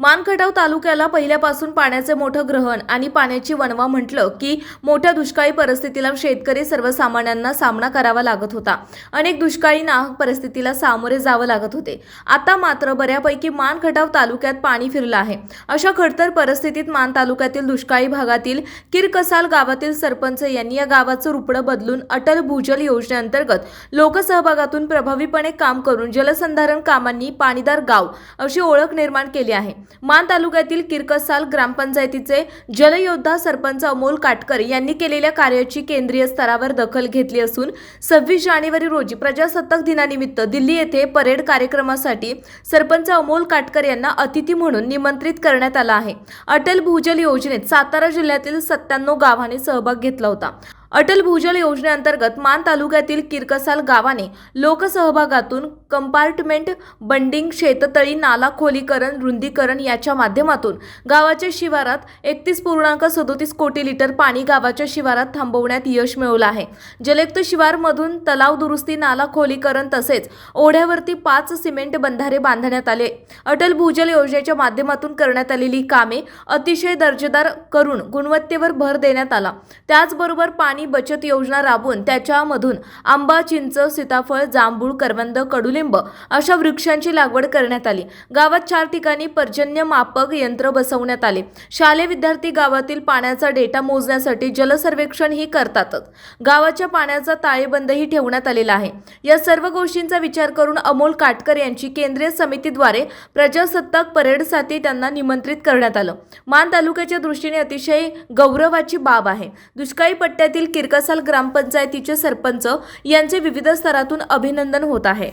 मानखटाव तालुक्याला पहिल्यापासून पाण्याचे मोठं ग्रहण आणि पाण्याची वणवा म्हटलं की मोठ्या दुष्काळी परिस्थितीला शेतकरी सर्वसामान्यांना सामना करावा लागत होता. अनेक दुष्काळी नाहक परिस्थितीला सामोरे जावं लागत होते. आता मात्र बऱ्यापैकी मानखटाव तालुक्यात पाणी फिरलं आहे. अशा खडतर परिस्थितीत मान तालुक्यातील दुष्काळी भागातील किरकसाल गावातील सरपंच यांनी या गावाचं रुपडं बदलून अटल भूजल योजनेअंतर्गत लोकसहभागातून प्रभावीपणे काम करून जलसंधारण कामांनी पाणीदार गाव अशी ओळख निर्माण केली आहे. मान तालुक्यातील किरकसाल ग्रामपंचायतीचे जलयोद्धा सरपंच अमोल काटकर यांनी केलेल्या कार्याची केंद्रीय स्तरावर दखल घेतली असून सव्वीस जानेवारी रोजी प्रजासत्ताक दिनानिमित्त दिल्ली येथे परेड कार्यक्रमासाठी सरपंच अमोल काटकर यांना अतिथी म्हणून निमंत्रित करण्यात आला आहे. अटल भूजल योजनेत सातारा जिल्ह्यातील सत्त्याण्णव गावांनी सहभाग घेतला होता. अटल भूजल योजनेअंतर्गत मान तालुक्यातील किरकसाल गावाने लोकसहभागातून कंपार्टमेंट बंडिंग शेततळी नाला खोलीकरण रुंदीकरण याच्या माध्यमातून गावाच्या शिवारात एकतीस पूर्णांक सदोतीस कोटी लिटर पाणी गावाच्या शिवारात थांबवण्यात यश मिळवलं आहे. जलयुक्त शिवारमधून तलाव दुरुस्ती नाला खोलीकरण तसेच ओढ्यावरती पाच सिमेंट बंधारे बांधण्यात आले. अटल भूजल योजनेच्या माध्यमातून करण्यात आलेली कामे अतिशय दर्जेदार करून गुणवत्तेवर भर देण्यात आला. त्याचबरोबर पाणी बचत योजना राबवून त्याच्यामधून आंबा चिंच सीताफळ जांभूळ करवंद कडुलिंब अशा वृक्षांची लागवड करण्यात आली. गावात चार ठिकाणी पर्जन्य मापक यंत्र बसवण्यात आले. शालेय विद्यार्थी गावातील पाण्याचा डेटा मोजण्यासाठी जलसर्वेक्षण ही करतातच. गावाच्या पाण्याचा ताळेबंदही ठेवण्यात आलेला आहे. या सर्व गोष्टींचा विचार करून अमोल काटकर यांची केंद्रीय समितीद्वारे प्रजासत्ताक परेडसाठी त्यांना निमंत्रित करण्यात आलं. मान तालुक्याच्या दृष्टीने अतिशय गौरवाची बाब आहे. दुष्काळी पट्ट्यातील किरकसाल ग्रामपंचायतीचे सरपंच यांचे विविध स्तरातून अभिनंदन होत आहे.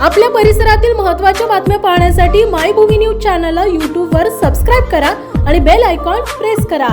आपल्या परिसरातील महत्त्वाच्या बातम्या पाहण्यासाठी मायभूमी न्यूज चॅनलला यूट्यूबवर सबस्क्राईब करा आणि बेल आयकॉन प्रेस करा.